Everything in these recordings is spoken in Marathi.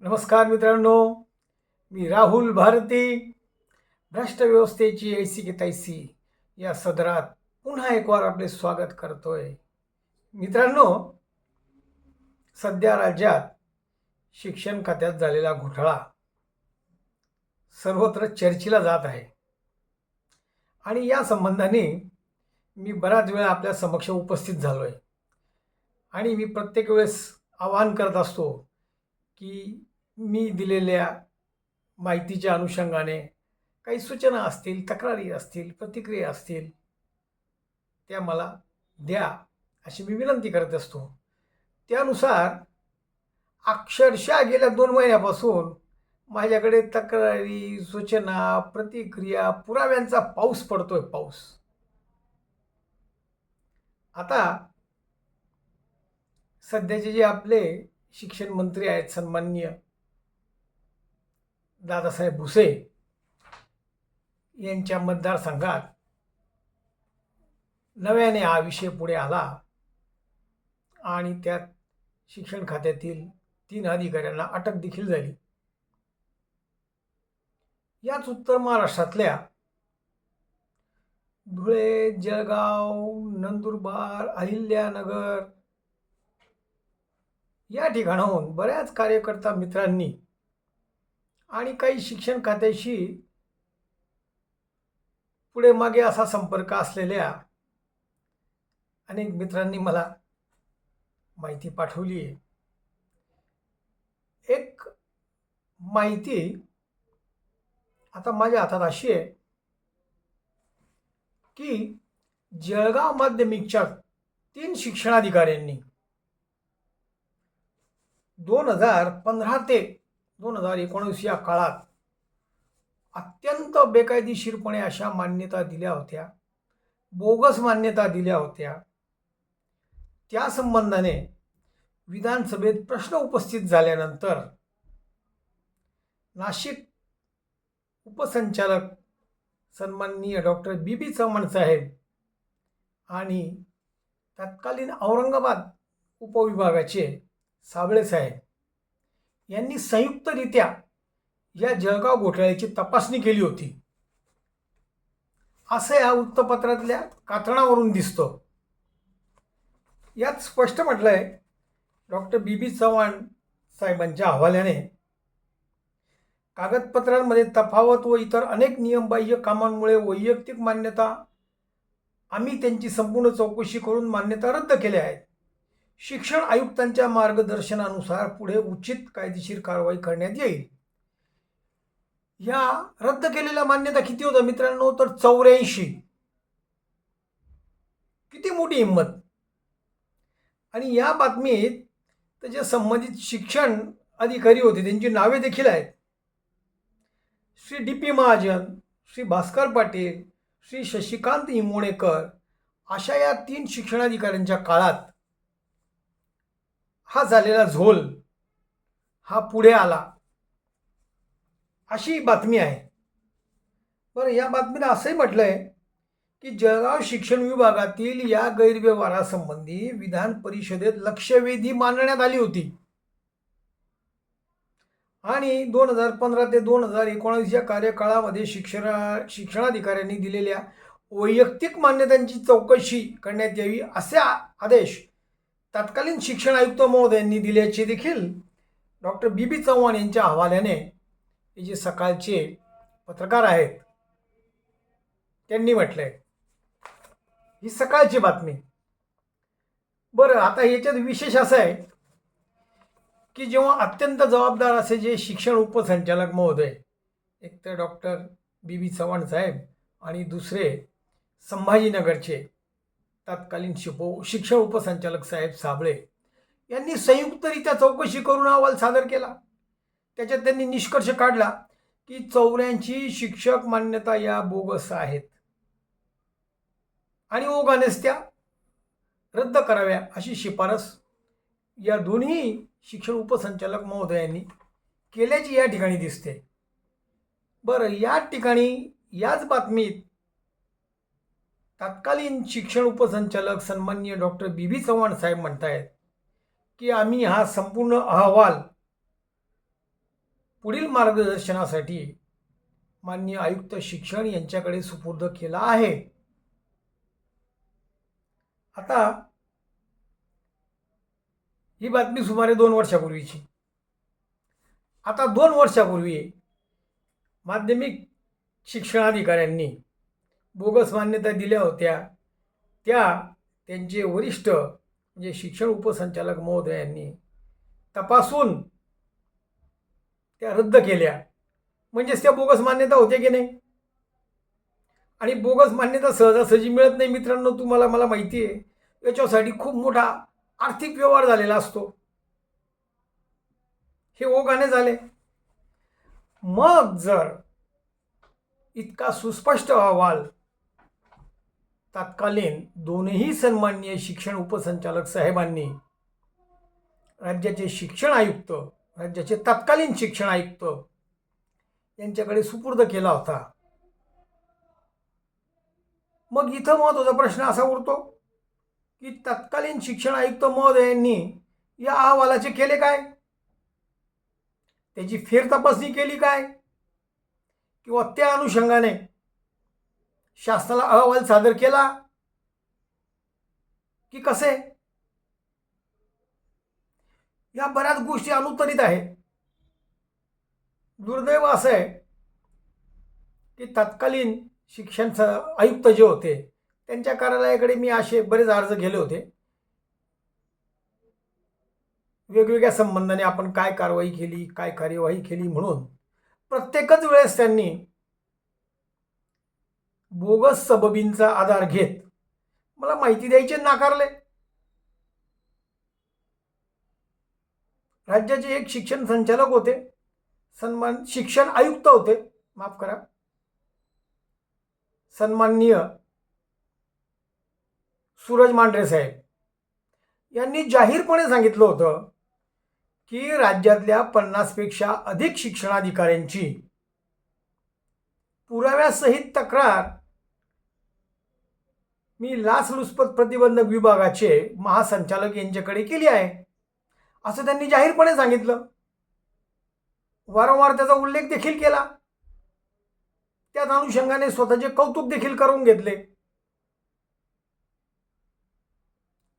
नमस्कार मित्रांनो मी राहुल भारती भ्रष्ट व्यवस्थेची ऐसी की तैसी या सदरात पुन्हा एक वार आपले स्वागत करतोय. मित्रांनो सध्या राज्यात शिक्षण खात्यात झालेला घोटाळा सर्वत्र चर्चेला जात आहे. आणि या संबंधाने मी बराच वेळा आपल्या समक्ष उपस्थित झालो आहे आणि मी प्रत्येक वेळेस आवाहन करत असतो की मी दिलेल्या माहितीच्या अनुषंगाने काही सूचना असतील तक्रारी असतील प्रतिक्रिया असतील त्या मला द्या अशी मी विनंती करत असतो. त्यानुसार अक्षरशः गेल्या दोन महिन्यापासून माझ्याकडे तक्रारी सूचना प्रतिक्रिया पुराव्यांचा पाऊस पडतोय पाऊस. आता सध्याचे जे आपले शिक्षण मंत्री आहेत सन्मान्य दादासाहेब भुसे यांच्या मतदारसंघात नव्याने हा विषय पुढे आला आणि त्यात शिक्षण खात्यातील तीन अधिकाऱ्यांना अटक देखील झाली. याच उत्तर महाराष्ट्रातल्या धुळे जळगाव नंदुरबार अहिल्यानगर या ठिकाणाहून बऱ्याच कार्यकर्ता मित्रांनी आणि काही शिक्षण खात्याशी पुढे मागे असा संपर्क असलेल्या अनेक मित्रांनी मला माहिती पाठवली आहे. एक माहिती आता माझ्या हातात अशी आहे की जळगाव माध्यमिकच्या तीन शिक्षणाधिकाऱ्यांनी दोन हजार पंधरा ते दोन हजार एकोणीस या काळात अत्यंत बेकायदेशीरपणे अशा मान्यता दिल्या होत्या बोगस मान्यता दिल्या होत्या. त्या संबंधाने विधानसभेत प्रश्न उपस्थित झाल्यानंतर नाशिक उपसंचालक सन्माननीय डॉक्टर बी बी चव्हाण साहेब आणि तत्कालीन औरंगाबाद उपविभागाचे साबळे साहेब यांनी संयुक्तरित्या या जळगाव घोटाळ्याची तपासणी केली होती. असं या वृत्तपत्रातल्या कात्रणावरून दिसतं. यात स्पष्ट म्हटलं आहे डॉक्टर बी बी चव्हाण साहेबांच्या हवाल्याने कागदपत्रांमध्ये तफावत व इतर अनेक नियमबाह्य कामांमुळे वैयक्तिक मान्यता आम्ही त्यांची संपूर्ण चौकशी करून मान्यता रद्द केल्या आहेत. शिक्षण आयुक्तांच्या मार्गदर्शनानुसार पुढे उचित कायदेशीर कारवाई करण्यात येईल. या रद्द केलेल्या मान्यता किती होत्या मित्रांनो? तर चौऱ्याऐंशी. किती मोठी हिंमत? आणि या बातमीत त्याच्या संबंधित शिक्षण अधिकारी होते त्यांची नावे देखील आहेत. श्री डी पी महाजन श्री भास्कर पाटील श्री शशिकांत इमोणेकर अशा या तीन शिक्षणाधिकाऱ्यांच्या काळात हा झालेला झोल हा पुढे आला. अशी बातमी आहे. बरं या बातमीला असंही म्हटलं आहे की जळगाव शिक्षण विभागातील या गैरव्यवहारासंबंधी विधान परिषदेत लक्षवेधी मांडण्यात आली होती. आणि दोन हजार पंधरा ते दोन हजार एकोणावीस या कार्यकाळामध्ये शिक्षणा शिक्षणाधिकाऱ्यांनी दिलेल्या वैयक्तिक मान्यतांची चौकशी करण्यात यावी असे आदेश तत्कालीन शिक्षण आयुक्त महोदयांनी दिल्याचे देखील डॉक्टर बी बी चव्हाण यांच्या हवाल्याने हे जे सकाळचे पत्रकार आहेत त्यांनी म्हटलंय. ही सकाळची बातमी. बरं आता याच्यात विशेष असं आहे की जेव्हा अत्यंत जबाबदार असे जे शिक्षण उपसंचालक महोदय एक तर डॉक्टर बी बी चव्हाण साहेब आणि दुसरे संभाजीनगरचे तत्कालीन शिपो शिक्षण उपसंचालक साहेब साबळे यांनी संयुक्तरित्या चौकशी करून अहवाल सादर केला. त्याच्यात त्यांनी निष्कर्ष काढला की चौऱ्याऐंशी शिक्षक मान्यता या बोगस आहेत. आणि ओघानेच त्या रद्द कराव्या अशी शिफारस या दोन्ही शिक्षण उपसंचालक महोदयांनी केल्याची या ठिकाणी दिसते. बरं या ठिकाणी याच बातमीत तत्कालीन शिक्षण उपसंचालक सन्माननीय डॉक्टर बी बी चव्हाण साहेब म्हणतायत की आम्ही हा संपूर्ण अहवाल पुढील मार्गदर्शनासाठी माननीय आयुक्त शिक्षण यांच्याकडे सुपूर्द केला आहे. आता ही बातमी सुमारे दोन वर्षापूर्वीची. आता दोन वर्षापूर्वी माध्यमिक शिक्षणाधिकाऱ्यांनी बोगस मान्यता दिल्या होत्या. त्या त्यांचे वरिष्ठ म्हणजे शिक्षण उपसंचालक महोदयांनी तपासून त्या रद्द केल्या. म्हणजेच त्या बोगस मान्यता होत्या की नाही? आणि बोगस मान्यता सहजासहजी मिळत नाही मित्रांनो तुम्हाला मला माहिती आहे. याच्यासाठी खूप मोठा आर्थिक व्यवहार झालेला असतो. हे ओघाने झाले. मग जर इतका सुस्पष्ट अहवाल तत्कालीन दोनही सन्माननीय शिक्षण उपसंचालक साहेबांनी राज्याचे शिक्षण आयुक्त राज्याचे तत्कालीन शिक्षण आयुक्त यांच्याकडे सुपूर्द केला होता. मग इथं महत्त्वाचा प्रश्न असा उरतो की तत्कालीन शिक्षण आयुक्त महोदयांनी या अहवालाचे केले काय? त्याची फेर तपासणी केली काय? किंवा त्या अनुषंगाने शासनाला अहवाल सादर केला? की कसे? या बऱ्याच गोष्टी अनुत्तरित आहेत. दुर्दैव असं आहे की तत्कालीन शिक्षण स आयुक्त जे होते त्यांच्या कार्यालयाकडे मी असे बरेच अर्ज केले होते. वेगवेगळ्या संबंधाने आपण काय कारवाई केली काय कार्यवाही केली म्हणून. प्रत्येकच वेळेस त्यांनी बोगस सबबींचा आधार घेत मला माहिती द्यायचे नाकारले. राज्याचे एक शिक्षण संचालक होते. सन्मान शिक्षण आयुक्त होते. माफ करा. सन्माननीय सूरज मांढरे साहेब. यांनी जाहीरपणे सांगितलं होतं की राज्यातल्या पन्नासपेक्षा अधिक शिक्षणाधिकाऱ्यांची पुराव्यासहित तक्रार मी लाचलुचपत प्रतिबंधक विभागाचे महासंचालक यांच्याकडे केली आहे. असं त्यांनी जाहीरपणे सांगितलं. वारंवार त्याचा उल्लेख देखील केला. त्याच अनुषंगाने स्वतःचे कौतुक देखील करून घेतले.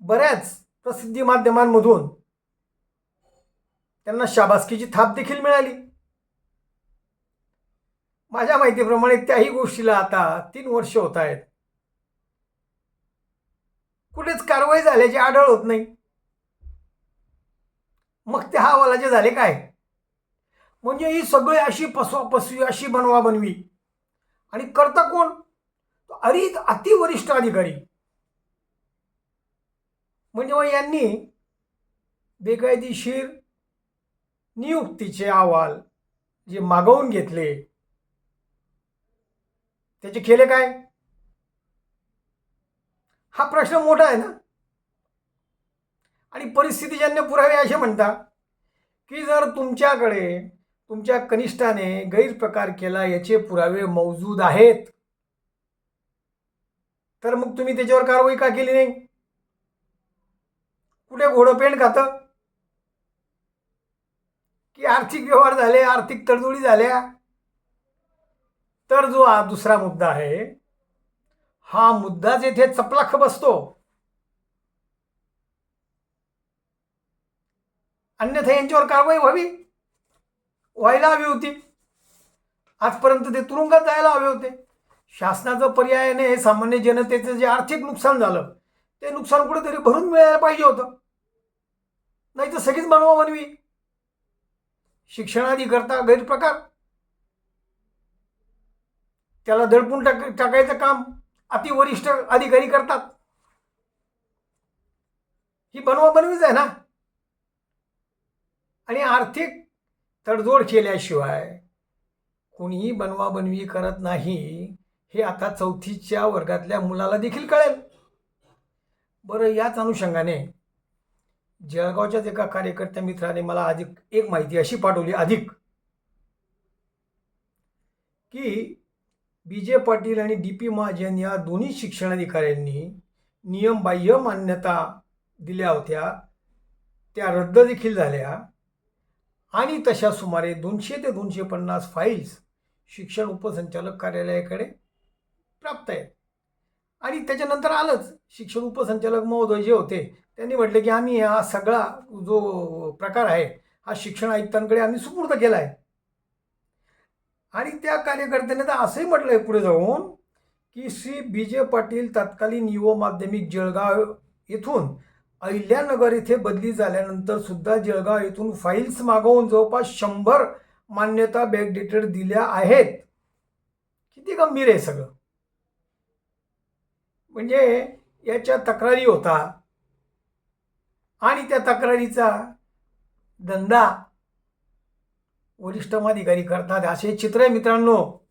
बऱ्याच प्रसिद्धी माध्यमांमधून त्यांना शाबासकीची थाप देखील मिळाली. माझ्या माहितीप्रमाणे त्याही गोष्टीला आता तीन वर्ष होत आहेत. कुठेच कारवाई झाल्याची आढळ होत नाही. मग त्या अहवालाचे झाले काय? म्हणजे ही सगळी अशी फसवाफसवी अशी बनवा बनवी आणि करता कोण? अरी अतिवरिष्ठ अधिकारी. म्हणजे मग यांनी बेकायदेशीर नियुक्तीचे अहवाल जे मागवून घेतले त्याचे केले काय? हा प्रश्न मोठा आहे ना? आणि परिस्थितीजन्य पुरावे असे म्हणतात की जर तुमच्याकडे तुमच्या कनिष्ठाने गैरप्रकार केला याचे पुरावे मौजूद आहेत तर मग तुम्ही त्याच्यावर कारवाई का केली नाही? कुठे घोडं खातं? की आर्थिक व्यवहार झाले आर्थिक तडजोडी झाल्या? तर जो हा दुसरा मुद्दा आहे हा मुद्दाच येथे चपलाख बसतो अन्यथा यांच्यावर कारवाई व्हावी? व्हायला हवी होती. आजपर्यंत ते तुरुंगात जायला हवे होते. शासनाचं पर्यायाने सामान्य जनतेचं जे आर्थिक नुकसान झालं ते नुकसान कुठेतरी भरून मिळायला पाहिजे होतं. नाही तर सगळीच बनवा बनवी शिक्षणादी करता गैरप्रकार. त्याला दडपून टाक टाकायचं काम. अतिवरिष्ठ अधिकारी करतात. ही बनवाबनवीच आहे ना? आणि आर्थिक तडजोड केल्याशिवाय कोणीही बनवाबनवी करत नाही हे आता चौथीच्या वर्गातल्या मुलाला देखील कळेल. बरं याच अनुषंगाने जळगावच्याच एका कार्यकर्त्या मित्राने मला अधिक एक माहिती अशी पाठवली अधिक की बी जे पाटील आणि डी पी महाजन या दोन्ही शिक्षणाधिकाऱ्यांनी नियमबाह्य मान्यता दिल्या होत्या. त्या रद्द देखील झाल्या. आणि तशा सुमारे दोनशे ते दोनशे पन्नास फाईल्स शिक्षण उपसंचालक कार्यालयाकडे प्राप्त आहेत. आणि त्याच्यानंतर आलंच. शिक्षण उपसंचालक महोदय जे होते त्यांनी म्हटले की आम्ही हा सगळा जो प्रकार आहे हा शिक्षण आयुक्तांकडे आम्ही सुपूर्द केला आहे. आणि त्या कार्यकर्त्याने तर असंही म्हटलं आहे पुढे जाऊन की श्री बी जे पाटील तत्कालीन युव माध्यमिक जळगाव येथून अहिल्यानगर येथे बदली झाल्यानंतर सुद्धा जळगाव येथून फाईल्स मागवून जवळपास शंभर मान्यता बॅकडेटेड दिल्या आहेत. किती गंभीर आहे सगळं. म्हणजे याच्या तक्रारी होता. आणि त्या तक्रारीचा धंदा वरिष्ठम अधिकारी करतात असे चित्र आहे मित्रांनो.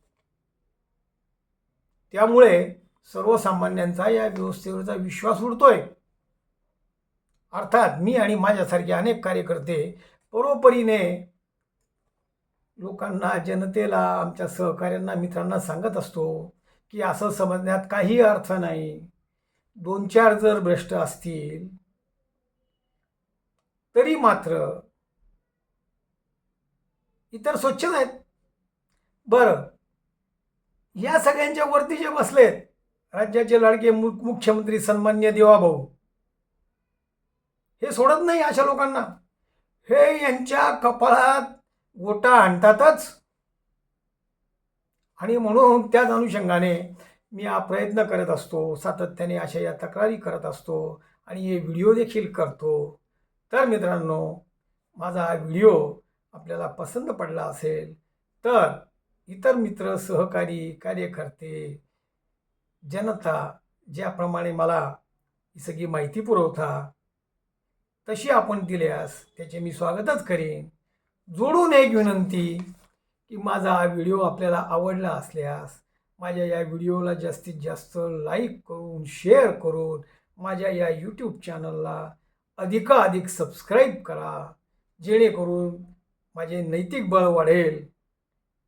त्यामुळे सर्वसामान्यांचा या व्यवस्थेवरचा विश्वास उडतोय. अर्थात मी आणि माझ्यासारखे अनेक कार्यकर्ते परोपरीने लोकांना जनतेला आमच्या सहकाऱ्यांना मित्रांना सांगत असतो की असं समजण्यात काही अर्थ नाही. दोन चार जर भ्रष्ट असतील तरी मात्र इतर स्वच्छच आहेत बरं. या सगळ्यांच्या वरती जे बसलेत राज्याचे लाडके मु मुख्यमंत्री सन्मान्य देवाभाऊ हे सोडत नाही अशा लोकांना. हे यांच्या कपाळात गोटा आणतातच. आणि म्हणून त्याच अनुषंगाने मी हा प्रयत्न करत असतो सातत्याने अशा या तक्रारी करत असतो आणि हे व्हिडिओ देखील करतो. तर मित्रांनो माझा हा व्हिडिओ आपल्याला पसंत पडला असेल तर इतर मित्र सहकारी कार्यकर्ते जनता ज्याप्रमाणे मला ही सगळी माहिती पुरवता तशी आपण दिल्यास त्याचे मी स्वागतच करेन. जोडून एक विनंती की माझा हा व्हिडिओ आपल्याला आवडला असल्यास माझ्या या व्हिडिओला जास्तीत जास्त लाईक करून शेअर करून माझ्या या यूट्यूब चॅनलला अधिकाधिक सबस्क्राईब करा. जेणेकरून माझे नैतिक बळ वाढेल.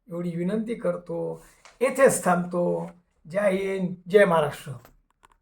एवढी विनंती करतो. येथेच थांबतो. जय हिंद जय महाराष्ट्र.